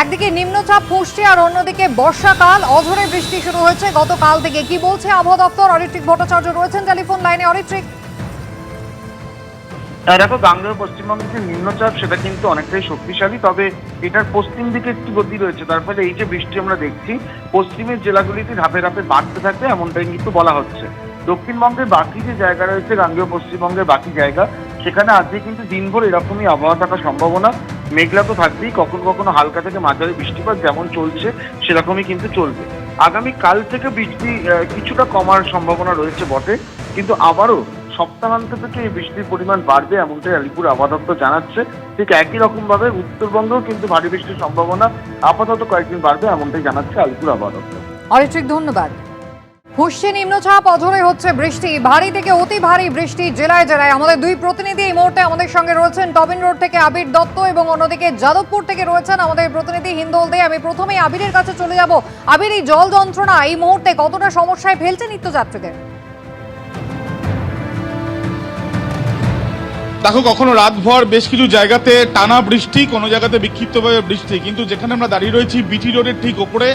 একদিকে নিম্নচাপ পুষ্টি আর অন্যদিকে বর্ষাকাল। অঝরে বৃষ্টি শুরু হয়েছে। গতকাল থেকে কি বলছে আবহাওয়া দপ্তর? অরিত্রিক ভট্টাচার্য রয়েছেন টেলিফোন লাইনে। অরিত্রিক। হ্যাঁ, দেখো বাংলার পশ্চিমবঙ্গের যে নিম্নচাপ সেটা কিন্তু অনেকটাই শক্তিশালী। তবে এটার পশ্চিম দিকে একটি গতি রয়েছে। তার ফলে এই যে বৃষ্টি আমরা দেখছি পশ্চিমের জেলাগুলিতে ধাপে ধাপে বাড়তে থাকবে এমনটাই কিন্তু বলা হচ্ছে। দক্ষিণবঙ্গের বাকি যে জায়গা রয়েছে গাঙ্গেয় পশ্চিমবঙ্গের বাকি জায়গা সেখানে আজকে কিন্তু দিনভর এরকমই আবহাওয়া থাকার সম্ভাবনা। মেঘলা তো থাকবেই, কখনো কখনো হালকা থেকে মাঝারি বৃষ্টিপাত যেমন চলছে, সেরকমই কিন্তু চলবে। আগামী কাল থেকে বৃষ্টি কিছুটা কমার সম্ভাবনা রয়েছে বটে, কিন্তু আবারও সপ্তাহান্ত থেকে এই বৃষ্টির পরিমাণ বাড়বে এমনটাই আলিপুর আবহাওয়া জানাচ্ছে। ঠিক একই রকম ভাবে উত্তরবঙ্গেও কিন্তু ভারী বৃষ্টির সম্ভাবনা আপাতত কয়েকদিন বাড়বে এমনটাই জানাচ্ছে আলিপুর দপ্তর। অরিত্রিক, ধন্যবাদ। হুশে নিম্নচাপ অঝরে হচ্ছে বৃষ্টি। ভারী থেকে অতি ভারী বৃষ্টি জেলায় জেলায়। আমাদের দুই প্রতিনিধি এই মুহূর্তে আমাদের সঙ্গে রয়েছেন। টবিন রোড থেকে আবির দত্ত এবং অন্যদিকে যাদবপুর থেকে রয়েছেন আমাদের প্রতিনিধি হিন্দোল দে। আমি প্রথমেই আবিরের কাছে চলে যাব। আবির, এই জল যন্ত্রণা এই মুহূর্তে কতটা সমস্যায় ফেলছে নিত্যযাত্রীদের? দেখো, কখনো রাতভর বেশ কিছু জায়গাতে টানা বৃষ্টি, কোনো জায়গাতে বিক্ষিপ্তভাবে বৃষ্টি। কিন্তু যেখানে আমরা দাঁড়িয়ে রয়েছি, বিটি রোডের ঠিক ওপরে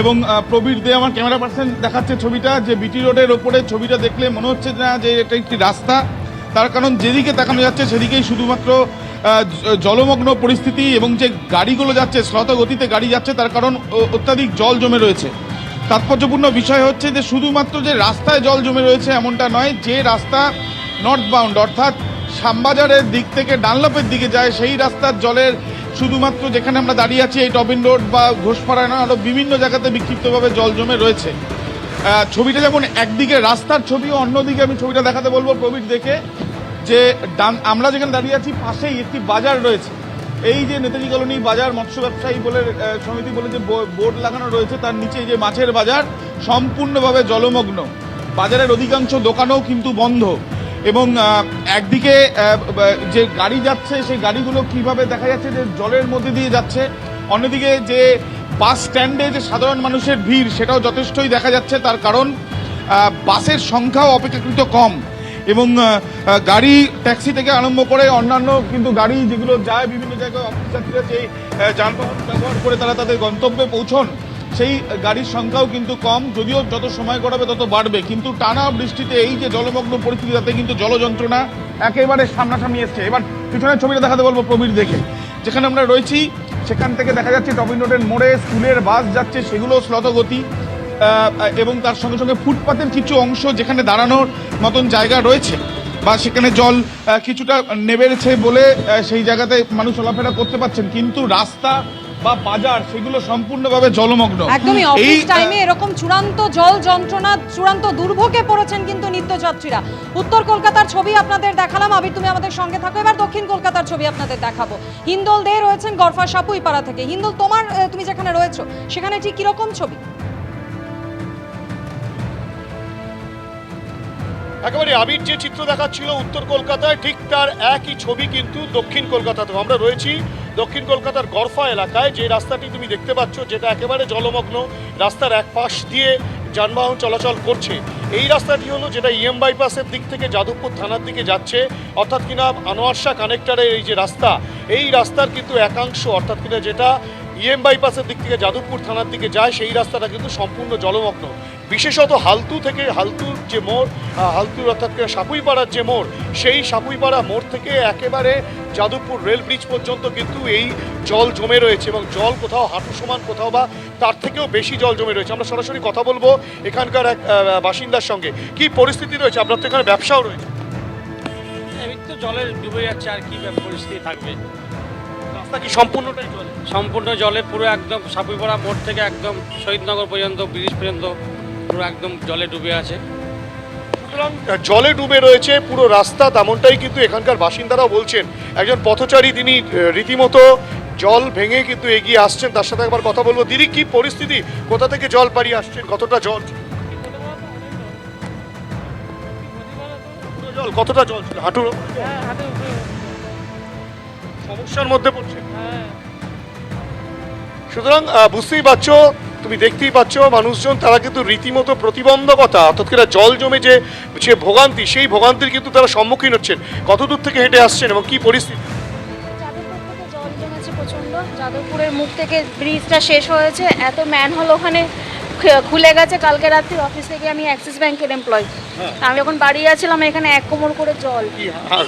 এবং প্রবীর দে আমার ক্যামেরা পার্সন দেখাচ্ছে ছবিটা, যে বিটি রোডের ওপরে ছবিটা দেখলে মনে হচ্ছে না, যে এটা একটি রাস্তা। তার কারণ যেদিকে তাকানো যাচ্ছে সেদিকেই শুধুমাত্র জলমগ্ন পরিস্থিতি এবং যে গাড়িগুলো যাচ্ছে স্রত গতিতে গাড়ি যাচ্ছে, তার কারণ অত্যাধিক জল জমে রয়েছে। তাৎপর্যপূর্ণ বিষয় হচ্ছে যে শুধুমাত্র যে রাস্তায় জল জমে রয়েছে এমনটা নয়, যে রাস্তা নর্থ বাউন্ড অর্থাৎ শ্যামবাজারের দিক থেকে ডানলপের দিকে যায়, সেই রাস্তার জলের শুধুমাত্র যেখানে আমরা দাঁড়িয়ে আছি এই টবিন রোড বা ঘোষপাড়ায় না আরও বিভিন্ন জায়গাতে বিক্ষিপ্তভাবে জল জমে রয়েছে। ছবিটা যেমন একদিকে রাস্তার ছবি অন্যদিকে আমি ছবিটা দেখাতে বলব প্রবীর দেখে যে ডান আমরা যেখানে দাঁড়িয়ে আছি, পাশেই একটি বাজার রয়েছে। এই যে নেতাজি কলোনি বাজার, মৎস্য ব্যবসায়ী বলে সমিতি বলে যে বোর্ড লাগানো রয়েছে, তার নিচে যে মাছের বাজার, সম্পূর্ণভাবে জলমগ্ন। বাজারের অধিকাংশ দোকানও কিন্তু বন্ধ এবং একদিকে যে গাড়ি যাচ্ছে, সেই গাড়িগুলো কীভাবে দেখা যাচ্ছে যে জলের মধ্যে দিয়ে যাচ্ছে। অন্যদিকে যে বাস স্ট্যান্ডে যে সাধারণ মানুষের ভিড়, সেটাও যথেষ্টই দেখা যাচ্ছে। তার কারণ বাসের সংখ্যাও অপেক্ষাকৃত কম এবং গাড়ি, ট্যাক্সি থেকে আরম্ভ করে অন্যান্য কিন্তু গাড়ি যেগুলো যায়, বিভিন্ন জায়গায় অফিস যাত্রীরা যে যানবাহন ব্যবহার করে তারা তাদের গন্তব্যে পৌঁছন সেই গাড়ির সংখ্যাও কিন্তু কম, যদিও যত সময় গড়াবে তত বাড়বে। কিন্তু টানা বৃষ্টিতে এই যে জলমগ্ন পরিস্থিতি তাতে কিন্তু জলযন্ত্রণা একেবারে সামনাসামনি এসছে। এবার পিছনের ছবিটা দেখাতে বলব প্রবীর দেখে। যেখানে আমরা রয়েছি, সেখান থেকে দেখা যাচ্ছে টবিন রোডের মোড়ে স্কুলের বাস যাচ্ছে, সেগুলো শ্লতগতি এবং তার সঙ্গে সঙ্গে ফুটপাতের কিছু অংশ যেখানে দাঁড়ানোর মতন জায়গা রয়েছে, বা সেখানে জল কিছুটা নেবেছে বলে সেই জায়গাতে মানুষ চলাফেরা করতে পারছেন। কিন্তু রাস্তা বা বাজার সেগুলো সম্পূর্ণভাবে জলমগ্ন। একদমই এই, অফিস টাইমে এরকম চূড়ান্ত জল যন্ত্রণা চূড়ান্ত দুর্ভোগে পড়েছেন কিন্তু নিত্যযাত্রীরা। উত্তর কলকাতার ছবি আপনাদের দেখালাম। আবির তুমি আমাদের সঙ্গে থাকো। এবার দক্ষিণ কলকাতার ছবি আপনাদের দেখাবো। হিন্দোল দে রয়েছেন গরফা সাপুইপাড়া থেকে। হিন্দোল তোমার আহ, তুমি যেখানে রয়েছো সেখানে ঠিক কীরকম ছবি? একেবারে আবির যে চিত্র দেখাচ্ছিল উত্তর কলকাতায় ঠিক তার একই ছবি কিন্তু দক্ষিণ কলকাতাতেও। আমরা রয়েছি দক্ষিণ কলকাতার গরফা এলাকায় যে রাস্তাটি তুমি দেখতে পাচ্ছ, যেটা একেবারে জলমগ্ন, রাস্তার এক পাশ দিয়ে যানবাহন চলাচল করছে। এই রাস্তাটি হলো যেটা ইএম বাইপাসের দিক থেকে যাদবপুর থানার দিকে যাচ্ছে। অর্থাৎ কিনা আনোয়ারশা কানেক্টারের এই যে রাস্তা, এই রাস্তার কিন্তু একাংশ, অর্থাৎ কিনা যেটা ইএম বাইপাসের দিক থেকে যাদবপুর থানার দিকে যায়, সেই রাস্তাটা কিন্তু সম্পূর্ণ জলমগ্ন। বিশেষত হালতু থেকে হালতুর যে মোড় হালতুর অর্থাৎ সাপুইপাড়ার যে মোড়, সেই সাপুইপাড়া মোড় থেকে একেবারে যাদবপুর রেল ব্রিজ পর্যন্ত কিন্তু এই জল জমে রয়েছে এবং জল কোথাও হাঁটু সমান কোথাও বা তার থেকেও বেশি জল জমে রয়েছে। আমরা সরাসরি কথা বলব এখানকার এক বাসিন্দার সঙ্গে। কি পরিস্থিতি রয়েছে? আপনার তো এখানে ব্যবসাও রয়েছে। এই তো জলে ডুবে যাচ্ছে, আর কি পরিস্থিতি থাকবে? রাস্তা কি সম্পূর্ণটাই জলে? সম্পূর্ণ জলে পুরো একদম সাপুইপাড়া মোড় থেকে একদম শহীদনগর পর্যন্ত ব্রিজ পর্যন্ত পুরো একদম জলে ডুবে আছে। সুতরাং জলে ডুবে রয়েছে পুরো রাস্তা তেমনটাই কিন্তু এখানকার বাসিন্দারাও বলছেন। একজন পথচারী তিনি রীতিমতো জল ভেঙে কিন্তু এগিয়ে আসছেন। তার সাথে একবার কথা বলব। দিদি কি পরিস্থিতি? কোথা থেকে জল পাড়িয়ে আসছেন? কতটা জল? জল কতটা জল? হাঁটুর? সমস্যার মধ্যে পড়ছে। সুতরাং বুঝতেই পারছ তুমি দেখতেই পাচ্ছ মানুষজন তারা কিন্তু রীতিমতো প্রতিবন্ধকতা অর্থাৎ জল জমে যে যে ভোগান্তি সেই ভোগান্তির কিন্তু তারা সম্মুখীন হচ্ছেন। কত দূর থেকে হেঁটে আসছেন এবং কি পরিস্থিতি? যাদবপুর থেকে জল জমেছে প্রচণ্ড। যাদবপুরের মুখ থেকে ব্রিজটা শেষ হয়েছে। এত ম্যানহোল ওখানে খু- খুলে গেছে কালকে রাত্রি অফিস থেকে আমি অ্যাক্সিস ব্যাংকের এমপ্লয় আমি যখন বাড়ি যাচ্ছিলাম এখানে এক কোমর করে জল।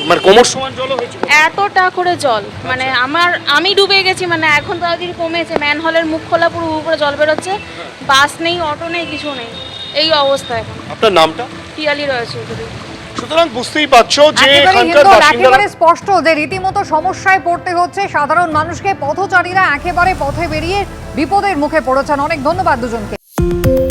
মানে কোমর সমান জল হয়েছিল এতটা করে জল মানে আমার আমি ডুবে গেছি মানে এখন তো তাড়াতাড়ি কমেছে ম্যানহলের মুখ খোলা পুরো উপরে জল বেরোচ্ছে। বাস নেই অটো নেই কিছু নেই এই অবস্থা এখন। আপনার নামটা? পিয়ালি রয়েছে সুতরাং বুঝতেই পারছ যে একেবারে স্পষ্ট যে রীতিমতো সমস্যায় পড়তে হচ্ছে সাধারণ মানুষকে পথচারীরা একেবারে পথে বেরিয়ে বিপদের মুখে পড়েছেন। অনেক ধন্যবাদ দুজনকে। Thank you.